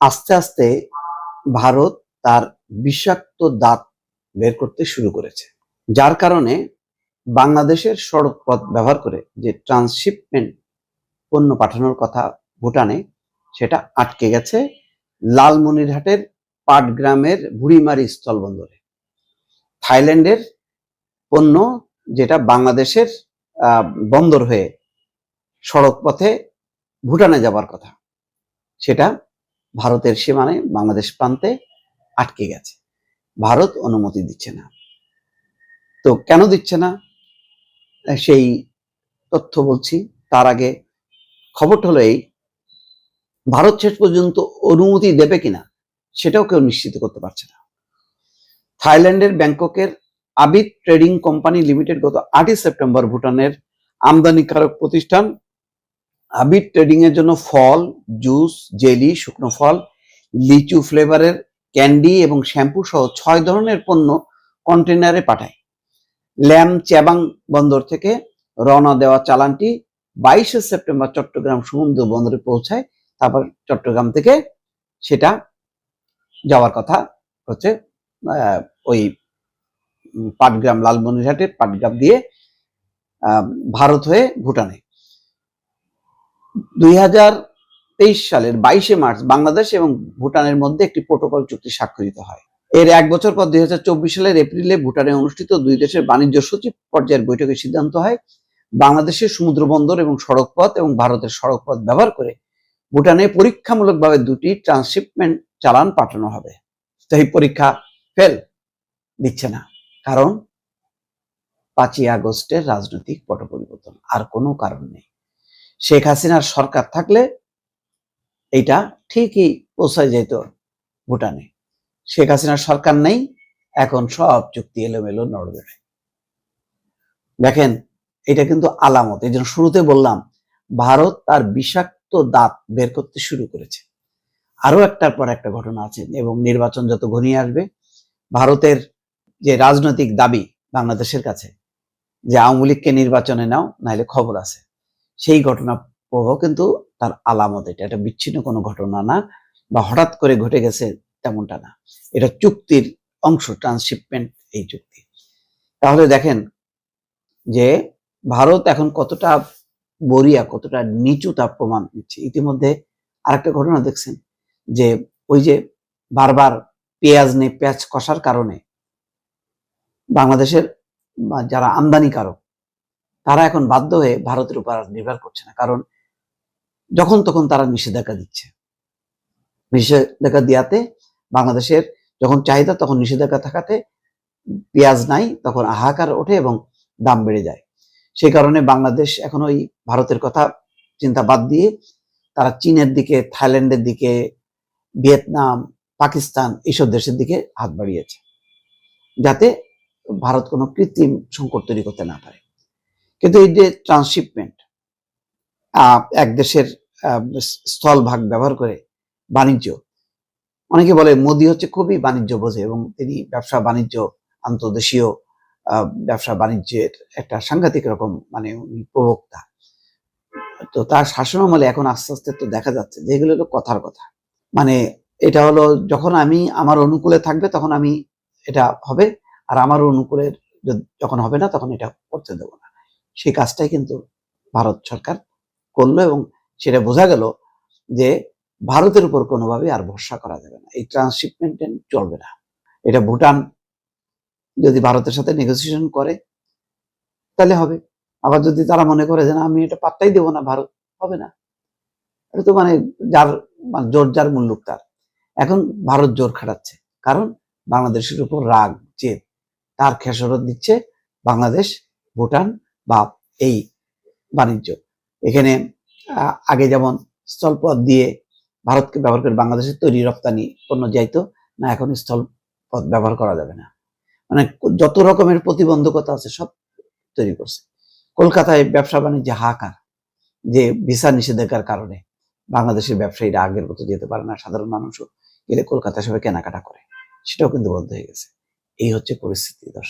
আস্তে আস্তে ভারত তার বিষাক্ত দাঁত বের করতে শুরু করেছে। যার কারণে বাংলাদেশের সড়ক পথ ব্যবহার করে যে ট্রান্সশিপমেন্ট পণ্য পাঠানোর কথা ভুটানে, সেটা আটকে গেছে লালমনিরহাটের পাটগ্রামের বুড়িমারি স্থলবন্দরে। থাইল্যান্ডের পণ্য যেটা বাংলাদেশের বন্দর হয়ে সড়ক পথে ভুটানে যাবার কথা, সেটা ভারতের সীমানায় বাংলাদেশ প্রান্তে আটকে গেছে। ভারত অনুমতি দিচ্ছে না। তো কেন দিচ্ছে না? সেই তথ্য বলছি। তার আগে খবরটা হলো এই, ভারত শেষ পর্যন্ত অনুমতি দেবে কিনা সেটাও কেউ নিশ্চিত করতে পারছে না। থাইল্যান্ডের ব্যাংককের আবিদ ট্রেডিং কোম্পানি লিমিটেড গত আটই সেপ্টেম্বর ভুটানের আমদানিকারক প্রতিষ্ঠান আবিদ ট্রেডিং এর জন্য ফল জুস জেলি শুকনো ফল, লিচু ফ্লেভারের ক্যান্ডি এবং শ্যাম্পু সহ ছয় ধরনের পণ্য কন্টেনারে পাঠায়। ল্যাম চ্যাবাং বন্দর থেকে রওনা দেওয়া চালানটি বাইশে সেপ্টেম্বর চট্টগ্রাম সমুদ্র বন্দরে পৌঁছায়। তারপর চট্টগ্রাম থেকে সেটা যাওয়ার কথা হচ্ছে ওই পাটগ্রাম, লালমনিরহাটে পাটগ্রাম দিয়ে ভারত হয়ে ভুটানে। দুই সালের বাইশে মার্চ বাংলাদেশ এবং ভুটানের মধ্যে একটি প্রোটোকল চুক্তি স্বাক্ষরিত হয়। এর এক বছর পর দুই হাজার চব্বিশ সালের এপ্রিলে ভুটানে অনুষ্ঠিত দুই দেশের বাণিজ্য সচিব পর্যায়ের বৈঠকে সিদ্ধান্ত হয়, বাংলাদেশের সমুদ্র বন্দর এবং সড়ক পথ এবং ভারতের সড়ক পথ ব্যবহার করে ভুটানে পরীক্ষামূলকভাবে দুটি ট্রান্সশিপমেন্ট চালান পাঠানো হবে। তো এই পরীক্ষা ফেল দিচ্ছে না, কারণ পাঁচই আগস্টের রাজনৈতিক পট পরিবর্তন আর কোনো কারণ নেই। শেখ হাসিনার সরকার থাকলে এইটা ঠিকই পৌঁছায় যেত ভুটানে। শেখ হাসিনার সরকার নেই, এখন সব চুক্তি এলোমেলো নড়বে। দেখেন, এটা কিন্তু আলামত। এই শুরুতে বললাম, ভারত তার বিষাক্ত দাঁত বের করতে শুরু করেছে। আরও একটার পর একটা ঘটনা আছে এবং নির্বাচন যত ঘনিয়ে আসবে, ভারতের যে রাজনৈতিক দাবি বাংলাদেশের কাছে, যে আওয়ামী লীগকে নির্বাচনে নাও, নাহলে খবর আছে। সেই ঘটনা প্রবাহ কিন্তু তার আলামত এটা। এটা বিচ্ছিন্ন কোনো ঘটনা না বা হঠাৎ করে ঘটে গেছে তেমনটা না। এটা চুক্তির অংশ ট্রান্সশিপমেন্ট এই চুক্তি। তাহলে দেখেন যে ভারত এখন কতটা বরিয়া, কতটা নিচু তা প্রমাণ দিচ্ছে। ইতিমধ্যে আরেকটা ঘটনা দেখছেন যে ওই যে বারবার পেঁয়াজ নেই পেঁয়াজ কষার কারণে বাংলাদেশের যারা আমদানিকারক তারা এখন বাধ্য হয়ে ভারতের উপর আর নির্ভর করছে না। কারণ যখন তখন তারা নিষেধাজ্ঞা দিচ্ছে। নিষেধাজ্ঞা দেওয়াতে বাংলাদেশের যখন চাহিদা, তখন নিষেধাজ্ঞা থাকাতে পেঁয়াজ নাই, তখন হাহাকার ওঠে এবং দাম বেড়ে যায়। সেই কারণে বাংলাদেশ এখন ওই ভারতের কথা চিন্তা বাদ দিয়ে তারা চীনের দিকে, থাইল্যান্ডের দিকে, ভিয়েতনাম, পাকিস্তান এইসব দেশের দিকে হাত বাড়িয়েছে। যাতে ভারত কোনো কৃত্রিম সংকট তৈরি করতে না পারে। কিন্তু এই যে ট্রান্সশিপমেন্ট এক দেশের স্থল ভাগ ব্যবহার করে বাণিজ্য, অনেকে বলে মোদি হচ্ছে খুবই বাণিজ্য বোঝে এবং তিনি ব্যবসা, বাণিজ্য আন্তর্দেশীয় ব্যবসা, বাণিজ্যের একটা সাংঘাতিক রকম মানে উনি প্রবক্তা। তো তার শাসনামলে এখন আস্তে আস্তে তো দেখা যাচ্ছে যে এগুলো হলো কথার কথা। মানে এটা হলো যখন আমি আমার অনুকূলে থাকবে তখন আমি এটা হবে, আর আমার অনুকূলের যখন হবে না তখন এটা করতে দেবো না। সেই কাজটাই কিন্তু ভারত সরকার করল এবং সেটা বোঝা গেল যে ভারতের উপর কোনোভাবে আর ভরসা করা যাবে না। এই ট্রান্সশিপমেন্ট চলবে না। এটা ভুটান যদি ভারতের সাথে নেগোসিয়েশন করে, তাহলে হবে। আবার যদি তারা মনে করে যে না, আমি এটা পাত্তাই দেবো না, ভারত হবে না। এটা তো মানে যার মানে জোর, যার মুল্লুক তার। এখন ভারত জোর খাটাচ্ছে। কারণ বাংলাদেশের উপর রাগ, জেদ, তার খেসরত দিচ্ছে বাংলাদেশ, ভুটান বা এই বাণিজ্য। এখানে আগে যেমন স্থলপথ দিয়ে ভারতকে ব্যবহার করে বাংলাদেশের তৈরি রপ্তানি পণ্য যাইতো, না এখন স্থলপথ ব্যবহার করা যাবে না। মানে যত রকমের প্রতিবন্ধকতা আছে সব তৈরি করছে। কলকাতায় ব্যবসা বাণিজ্য হাহাকার, যে ভিসা নিষেধাজ্ঞার কারণে বাংলাদেশের ব্যবসায়ীরা আগের মতো যেতে পারে না, সাধারণ মানুষও গেলে কলকাতায় সবাই কেনাকাটা করে, সেটাও কিন্তু বন্ধ হয়ে গেছে। এই হচ্ছে পরিস্থিতি, দর্শক।